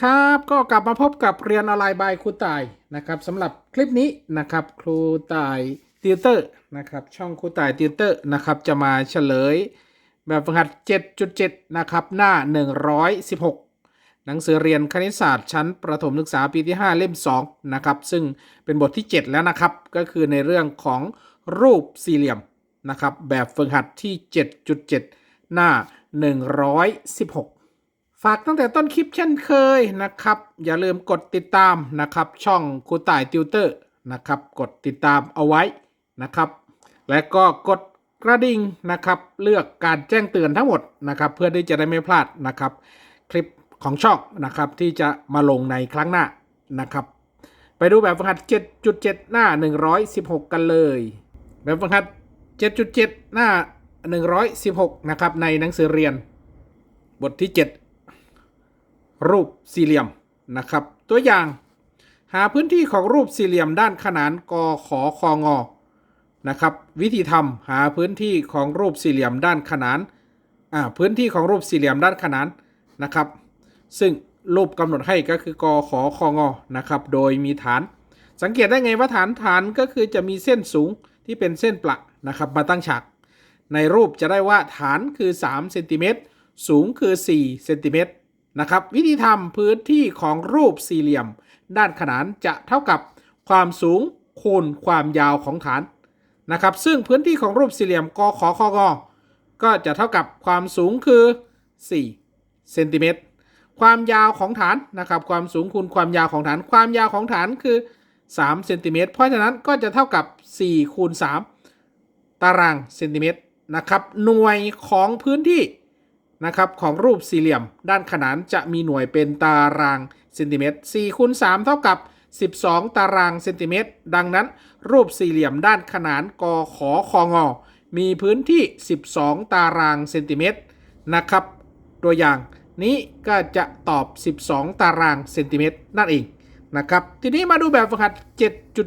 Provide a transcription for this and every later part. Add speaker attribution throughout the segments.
Speaker 1: ครับก็กลับมาพบกับเรียนออนไลน์บายครูต่ายนะครับสำหรับคลิปนี้นะครับครูต่ายติวเตอร์นะครับช่องครูต่ายติวเตอร์นะครับจะมาเฉลย แบบฝึกหัด 7.7 นะครับ หน้า 116 หนังสือเรียนคณิตศาสตร์ชั้นประถมศึกษาปีที่ 5 เล่ม 2 นะครับ ซึ่งเป็นบทที่ 7 แล้วนะครับ ก็คือในเรื่องของรูปสี่เหลี่ยมนะครับแบบฝึกหัดที่ 7.7 หน้า 116 ฝากตั้งแต่ต้นคลิปเช่นเคยนะครับ อย่าลืมกดติดตามนะครับ ช่องครูต่ายติวเตอร์นะครับ กดติดตามเอาไว้นะครับ และก็กดกระดิ่งนะครับ เลือกการแจ้งเตือนทั้งหมดนะครับ เพื่อที่จะได้ไม่พลาดนะครับ คลิปของช่องนะครับที่จะมาลงในครั้งหน้านะครับ ไปดูแบบฝึกหัด 7.7 หน้า 116 กันเลย แบบฝึกหัด 7.7 หน้า 116 นะครับในหนังสือเรียน บทที่ 7 รูปสี่เหลี่ยมนะครับ ตัวอย่างหาพื้นที่ของรูปสี่เหลี่ยมด้านขนานกขอคองอนะครับ วิธีทำหาพื้นที่ของรูปสี่เหลี่ยมด้านขนานอ่าพื้นที่ของรูปสี่เหลี่ยมด้านขนานนะครับ ซึ่งรูปกำหนดให้ก็คือกขอคองอนะครับ โดยมีฐาน สังเกตได้ไงว่าฐานฐานก็คือจะมีเส้นสูงที่เป็นเส้นประนะครับมาตั้งฉากในรูปจะได้ว่าฐานคือ3เซนติเมตรสูงคือ4เซนติเมตร นะครับ วิธีทำพื้นที่ของรูปสี่เหลี่ยม ด้านขนานจะเท่ากับความสูงคูณความยาวของฐานนะครับ ซึ่งพื้นที่ของรูปสี่เหลี่ยมกขอคงก็จะเท่ากับความสูงคือ4เซนติเมตรความยาวของฐานนะครับความสูงคูณความยาวของฐาน ความยาวของฐานคือ3เซนติเมตรเพราะฉะนั้นก็จะเท่ากับ4คูณ3ตารางเซนติเมตรนะครับหน่วยของพื้นที่ นะครับของรูปสี่เหลี่ยม ด้านขนานจะมีหน่วยเป็นตารางเซนติเมตร4คูณ3เท่ากับ 12 ตารางเซนติเมตร ดังนั้น รูปสี่เหลี่ยมด้านขนานกขอคองอมีพื้นที่ 12 ตารางเซนติเมตรนะครับ ตัวอย่างนี้ก็จะตอบ 12 ตารางเซนติเมตรนั่นเองนะครับ ทีนี้มาดูแบบฝึกหัด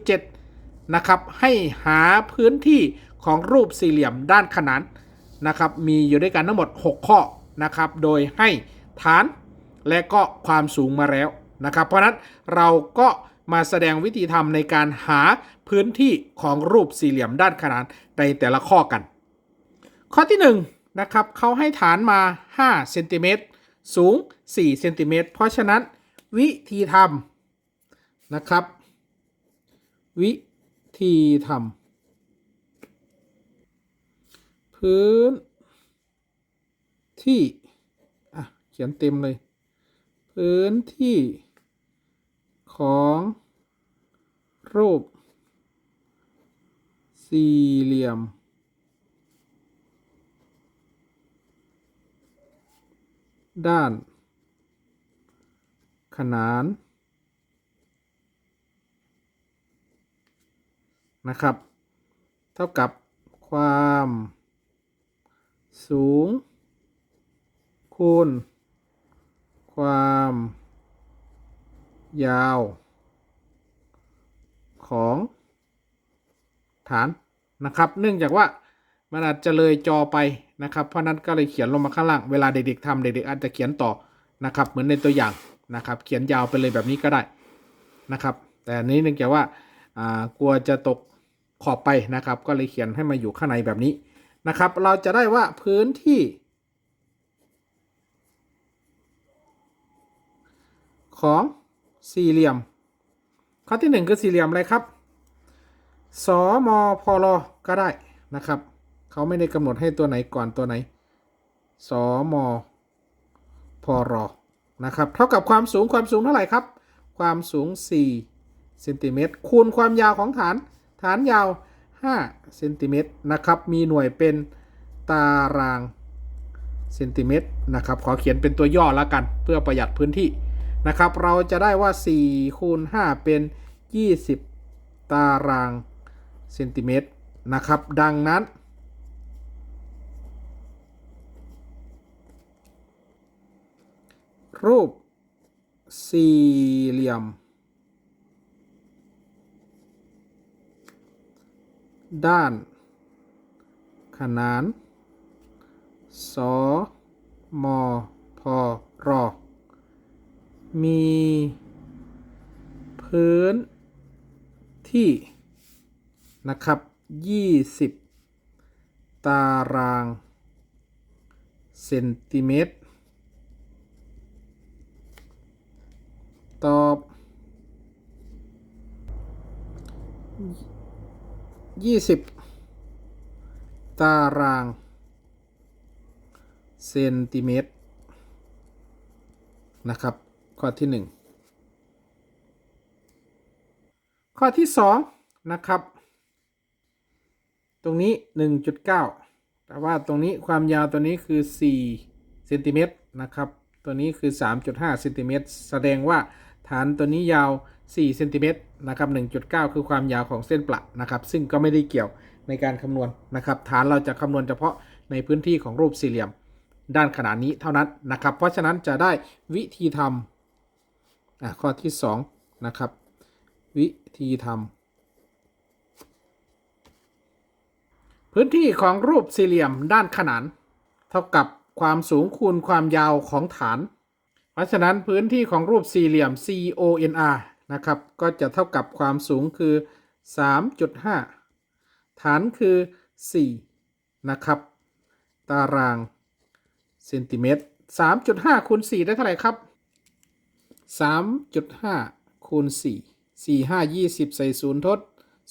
Speaker 1: 7.7 นะครับ ให้หาพื้นที่ของรูปสี่เหลี่ยมด้านขนานนะครับ มีอยู่ด้วยกันทั้งหมด 6 ข้อ นะครับ โดยให้ฐานและก็ความสูงมาแล้วนะครับ เพราะนั้นเราก็มาแสดงวิธีทำในการหาพื้นที่ของรูปสี่เหลี่ยมด้านขนานในแต่ละข้อกัน ข้อที่1นะครับเขาให้ฐานมา5เซนติเมตรสูง4เซนติเมตรเพราะฉะนั้นวิธีทำนะครับ วิธีทำพื้น ที่ อะ เขียนเต็มเลย พื้นที่ ของ รูป สี่เหลี่ยม ด้าน ขนาน นะครับ เท่ากับความสูง คูณ ความ ยาว ของฐานนะครับ เนื่องจากว่ามันอาจจะเลยจอไปนะครับ เพราะนั้นก็เลยเขียนลงมาข้างล่าง เวลาเด็กๆทำเด็กๆอาจจะเขียนต่อนะครับ เหมือนในตัวอย่างนะครับ เขียนยาวไปเลยแบบนี้ก็ได้นะครับ แต่นี้เนื่องจากว่าอ่ากลัวจะตกขอบไปนะครับ ก็เลยเขียนให้มาอยู่ข้างในแบบนี้นะครับ เราจะได้ว่าพื้นที่ ของสี่เหลี่ยม ข้อที่หนึ่งคือสี่เหลี่ยมอะไรครับสมพลก็ได้นะครับ เขาไม่ได้กำหนดให้ตัวไหนก่อนตัวไหนสมพรนะครับ เท่ากับความสูงความสูงเท่าไหร่ครับ ความสูง 4 เซนติเมตร คูณความยาวของฐาน ฐานยาว 5 เซนติเมตรนะครับ มีหน่วยเป็นตารางเซนติเมตรนะครับ ขอเขียนเป็นตัวย่อแล้วกัน เพื่อประหยัดพื้นที่ นะครับ เราจะได้ว่า4คูณ5เป็น 20 ตารางเซนติเมตรนะครับ ดังนั้น รูปสี่เหลี่ยม ด้าน ขนานสมพร มี พื้น ที่นะครับ 20 ตาราง เซนติเมตร ตอบ 20 ตาราง เซนติเมตร นะครับ ข้อที่ 1 ข้อที่ 2 นะครับ ตรงนี้ 1.9 แต่ว่าตรงนี้ความยาวตัวนี้คือ4เซนติเมตรนะครับ ตัวนี้คือ 3.5เซนติเมตรแสดงว่าฐานตัวนี้ยาว4เซนติเมตรนะครับ 1.9 คือความยาวของเส้นประนะครับ ซึ่งก็ไม่ได้เกี่ยวในการคำนวณนะครับ ฐานเราจะคำนวณเฉพาะในพื้นที่ของรูปสี่เหลี่ยม ด้านขนาดนี้เท่านั้นนะครับ เพราะฉะนั้นจะได้วิธีทำ อะข้อที่2นะครับ วิธีทำพื้นที่ของรูปสี่เหลี่ยมด้านขนาน เท่ากับความสูงคูณความยาวของฐาน เพราะฉะนั้นพื้นที่ของรูปสี่เหลี่ยม CONR นะครับ ก็จะเท่ากับความสูงคือ 3.5 ฐานคือ 4 นะครับ ตารางเซนติเมตร3.5คูณ4ได้เท่าไหร่ครับ 3.5คูณ4 4 5 20ใส่ศูนย์ทด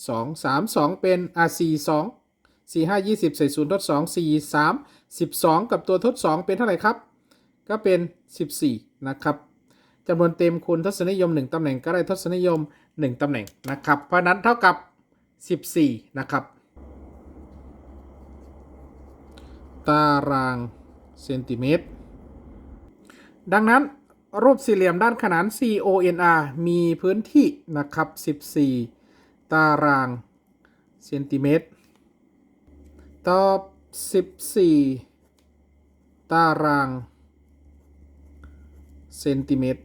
Speaker 1: 2 3 2เป็นอะ4 2 4 5 20ใส่ศูนย์ทด2 4 3 12กับตัวทด2เป็นเท่าไหร่ครับ ก็เป็น14นะครับจำนวนเต็มคูณทศนิยม 1ตำแหน่งก็ได้ทศนิยม 1ตำแหน่งนะครับ เพราะนั้นเท่ากับ 14 นะครับ ตารางเซนติเมตร ดังนั้น รูปสี่เหลี่ยมด้านขนาน CONR มีพื้นที่นะครับ 14 ตารางเซนติเมตร ตอบ 14 ตารางเซนติเมตร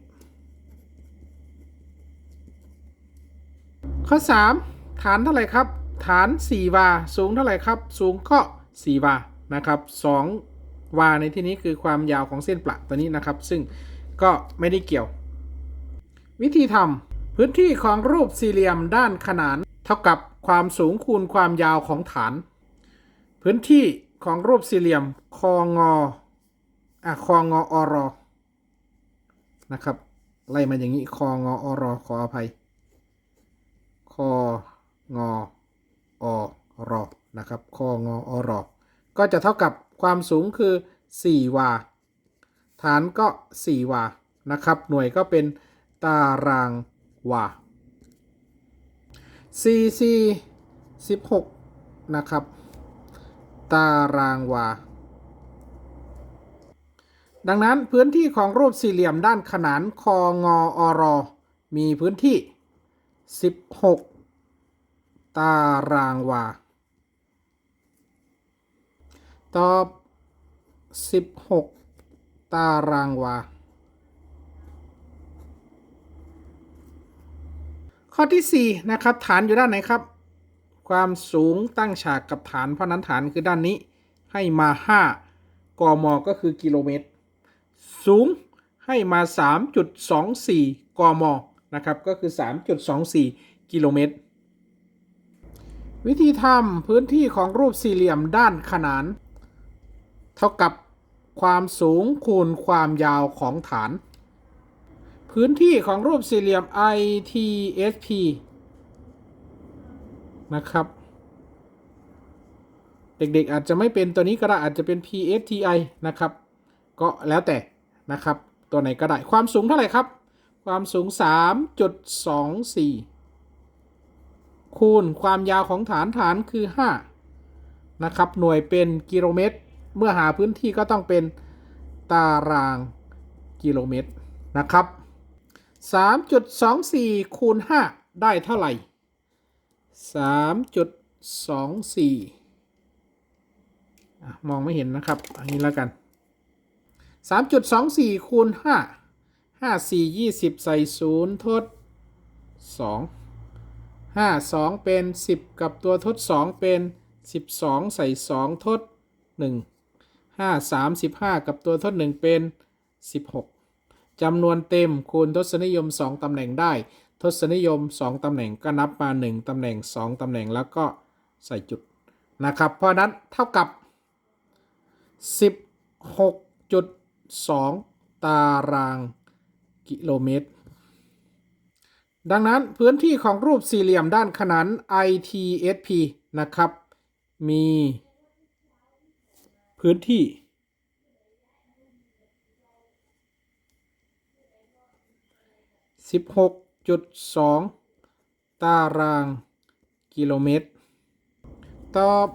Speaker 1: ข้อ 3 ฐานเท่าไหร่ครับ ฐาน 4 วา สูงเท่าไหร่ครับ สูงก็4วา นะครับ 2 วาในที่นี้คือความยาวของเส้นประตัวนี้นะครับ ซึ่ง ก็ไม่ได้เกี่ยว วิธีทำพื้นที่ของรูปสี่เหลี่ยมด้านขนาน เท่ากับความสูงคูณความยาวของฐาน พื้นที่ของรูปสี่เหลี่ยมคองออะคองออรอนะครับไล่มาอย่างนี้คองออรอขออภัยคองออรอนะครับคองออรอก็จะเท่ากับความสูงคือ4วา ฐานก็ 4 วา นะครับ หน่วยก็เป็นตารางวา4 4 16 นะครับ ตารางวา ดังนั้นพื้นที่ของรูปสี่เหลี่ยมด้านขนานคองออรอมีพื้นที่ 16 ตารางวา ตอบ 16 ตารางวา ข้อที่ 4 นะครับ ฐานอยู่ด้านไหนครับ ความสูงตั้งฉากกับฐาน เพราะนั้นฐานคือด้านนี้ให้มา 5 กม ก็คือกิโลเมตร สูงให้มา 3.24 กม นะครับ ก็คือ 3.24 กิโลเมตร วิธีทำพื้นที่ของรูปสี่เหลี่ยมด้านขนาน เท่ากับ ความสูงคูณความยาวของฐาน พื้นที่ของรูปสี่เหลี่ยม ITSP นะครับ เด็กๆอาจจะไม่เป็นตัวนี้ก็ได้อาจจะเป็น PSTI นะครับ ก็แล้วแต่นะครับ ตัวไหนก็ได้ ความสูงเท่าไหร่ครับ ความสูง 3.24 คูณความยาวของฐานฐานคือ 5 นะครับ หน่วยเป็นกิโลเมตร เมื่อหาพื้นที่ก็ต้องเป็นตารางกิโลเมตรนะครับ 3.24 คูณ 5 ได้เท่าไหร่ 3.24อ่มองไม่เห็นนะครับ อันนี้แล้วกัน 3.24 คูณ 5 5 4 20 ใส่ 0 ทด 2 5 2 เป็น 10 กับตัวทด 2 เป็น 12 ใส่ 2 ทด 1 5 3 15 กับตัวทด 1 เป็น 16จำนวนเต็มคูณทศนิยม 2ตำแหน่งได้ ทศนิยม 2ตำแหน่งก็นับมา 1ตำแหน่ง 2ตำแหน่งแล้วก็ใส่จุดนะครับ เพราะนั้นเท่ากับ 16.2 ตารางกิโลเมตร ดังนั้นพื้นที่ของรูปสี่เหลี่ยมด้านขนาน ITSP นะครับ มี พื้นที่ 16.2 ตารางกิโลเมตร ตอบ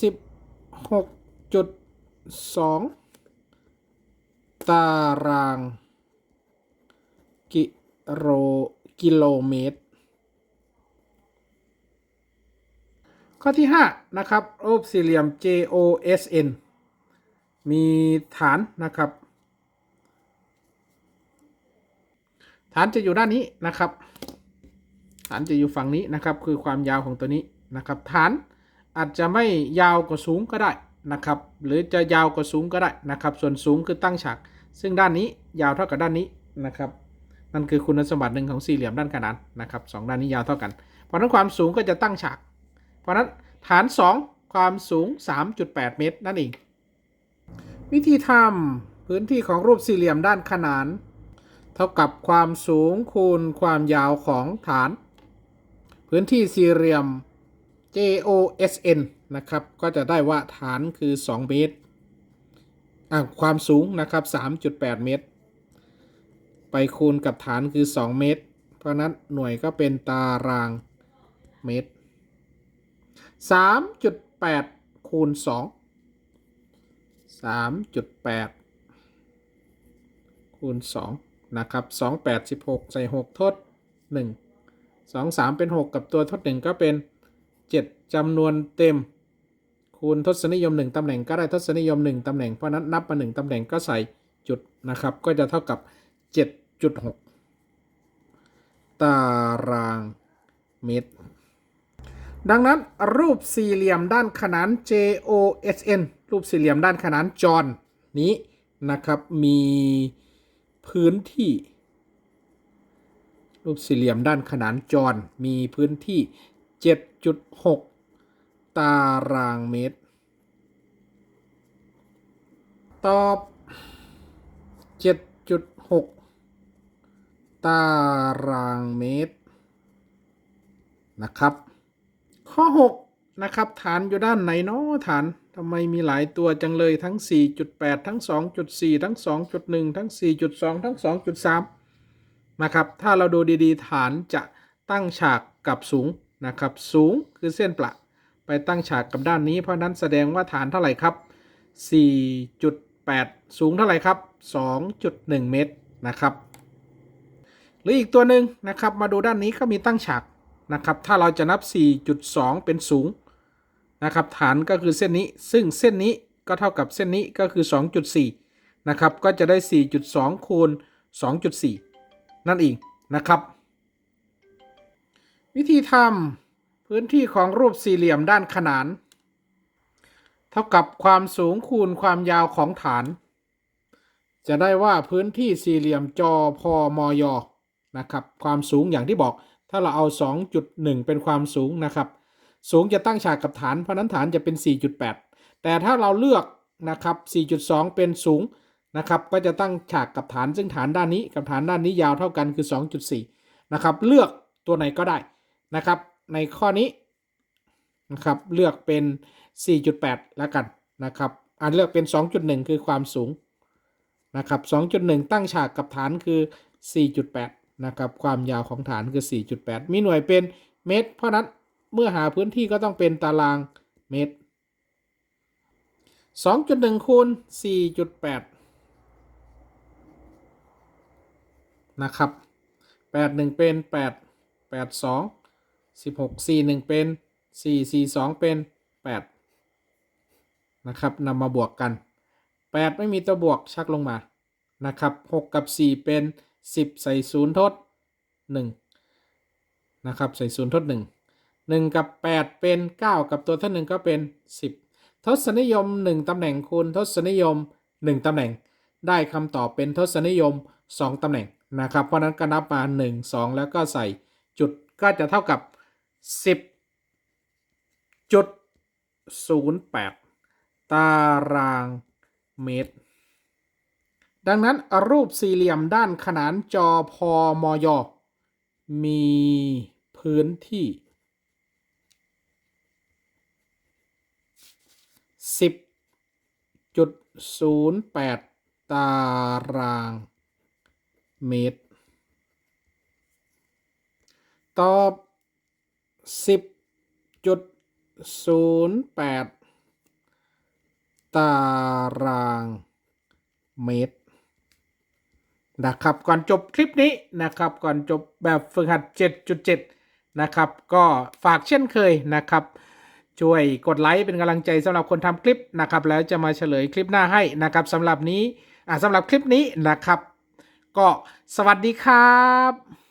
Speaker 1: 16.2 ตารางกิโลกิโลเมตร ข้อที่ 5 นะครับ รูปสี่เหลี่ยม JOSN มีฐานนะครับ ฐานจะอยู่ด้านนี้นะครับ ฐานจะอยู่ฝั่งนี้นะครับ คือความยาวของตัวนี้นะครับ ฐานอาจจะไม่ยาวกว่าสูงก็ได้นะครับ หรือจะยาวกว่าสูงก็ได้นะครับ ส่วนสูงคือตั้งฉาก ซึ่งด้านนี้ยาวเท่ากับด้านนี้นะครับ นั่นคือคุณสมบัติหนึ่งของสี่เหลี่ยมด้านขนานนะครับสองด้านนี้ยาวเท่ากัน เพราะนั้นความสูงก็จะตั้งฉาก เพราะฉะนั้นฐาน 2 ความสูง 3.8 เมตรนั่นเอง วิธีทำพื้นที่ของรูปสี่เหลี่ยมด้านขนาน เท่ากับความสูงคูณความยาวของฐาน พื้นที่สี่เหลี่ยม JOSN นะครับ ก็จะได้ว่าฐานคือ 2 เมตร ความสูงนะครับ 3.8 เมตร ไปคูณกับฐานคือ 2 เมตร เพราะนั้นหน่วยก็เป็นตารางเมตร 3.8 คูณ 2 3.8คูณ2นะครับ2 8 16ใส่6ทด1 2 3เป็น6กับตัวทด1ก็เป็น7จำนวนเต็ม คูณทศนิยม1ตำแหน่งก็ได้ทศนิยม1ตำแหน่งเพราะนั้นนับมา1ตำแหน่งก็ใส่จุดนะครับ ก็จะเท่ากับ7.6ตารางเมตร ดังนั้นรูปสี่เหลี่ยมด้านขนาน JOSN รูปสี่เหลี่ยมด้านขนานจรนี้นะครับมีพื้นที่ รูปสี่เหลี่ยมด้านขนานจอรมีพื้นที่ 7.6 ตารางเมตร ตอบ 7.6 ตารางเมตรนะครับ ข้อ 6 นะครับ ฐานอยู่ด้านไหนเนาะฐานทำไมมีหลายตัวจังเลยทั้ง 4.8 ทั้ง 2.4 ทั้ง 2.1 ทั้ง 4.2 ทั้ง 2.3 นะครับ ถ้าเราดูดีๆ ฐานจะตั้งฉากกับสูงนะครับ สูงคือเส้นประไปตั้งฉากกับด้านนี้ เพราะนั้นแสดงว่าฐานเท่าไหร่ครับ 4.8 สูงเท่าไหร่ครับ 2.1 เมตรนะครับ หรืออีกตัวหนึ่งนะครับ มาดูด้านนี้ก็มีตั้งฉาก นะครับ ถ้าเราจะนับ 4.2 เป็นสูงนะครับ ฐานก็คือเส้นนี้ ซึ่งเส้นนี้ก็เท่ากับเส้นนี้ก็คือ 2.4 นะครับ ก็จะได้ 4.2 คูณ 2.4 นั่นเองนะครับ วิธีทำพื้นที่ของรูปสี่เหลี่ยมด้านขนาน เท่ากับความสูงคูณความยาวของฐาน จะได้ว่าพื้นที่สี่เหลี่ยมจอพอมอยนะครับ ความสูงอย่างที่บอก ถ้าเราเอา 2.1 เป็นความสูงนะครับ สูงจะตั้งฉากกับฐาน เพราะนั้นฐานจะเป็น 4.8 แต่ถ้าเราเลือกนะครับ 4.2 เป็นสูงนะครับ ก็จะตั้งฉากกับฐาน ซึ่งฐานด้านนี้กับฐานด้านนี้ยาวเท่ากันคือ 2.4 นะครับ เลือกตัวไหนก็ได้นะครับ ในข้อนี้นะครับ เลือกเป็น 4.8 แล้วกันนะครับ อันเลือกเป็น 2.1 คือความสูงนะครับ 2.1 ตั้งฉากกับฐานคือ 4.8 นะครับความยาวของฐานคือ 4.8 มีหน่วยเป็นเมตร เพราะนั้นเมื่อหาพื้นที่ก็ต้องเป็นตารางเมตร 2.1คูณ4.8 นะครับ 81 เป็น 8 82 16 41 เป็น 4 42 เป็น 8 นะครับนำมาบวกกัน 8 ไม่มีตัวบวกชักลงมา นะครับ 6 กับ 4 เป็น 10 ใส่ศูนย์ทด1นะครับใส่ศูนย์ทด1 1 กับ 8 เป็น 9 กับตัวท่านหนึ่งก็เป็น 10 ทศนิยม 1ตำแหน่งคูณทศนิยม 1ตำแหน่ง ได้คำตอบเป็นทศนิยม 2ตำแหน่งนะครับเพราะนั้นก็นับมา 1 2 แล้วก็ใส่จุดก็จะเท่ากับ 10จุด08 ตารางเมตร ดังนั้นรูปสี่เหลี่ยมด้านขนานจอพอมยมีพื้นที่ 10จุด08 ตารางเมตร ตอบ 10จุด08 ตารางเมตร นะครับก่อนจบคลิปนี้นะครับก่อนจบแบบฝึกหัด 7.7 นะครับ ก็ฝากเช่นเคยนะครับ ช่วยกดไลค์เป็นกำลังใจสำหรับคนทำคลิปนะครับ แล้วจะมาเฉลยคลิปหน้าให้นะครับสำหรับนี้อ่าสำหรับคลิปนี้นะครับ ก็สวัสดีครับ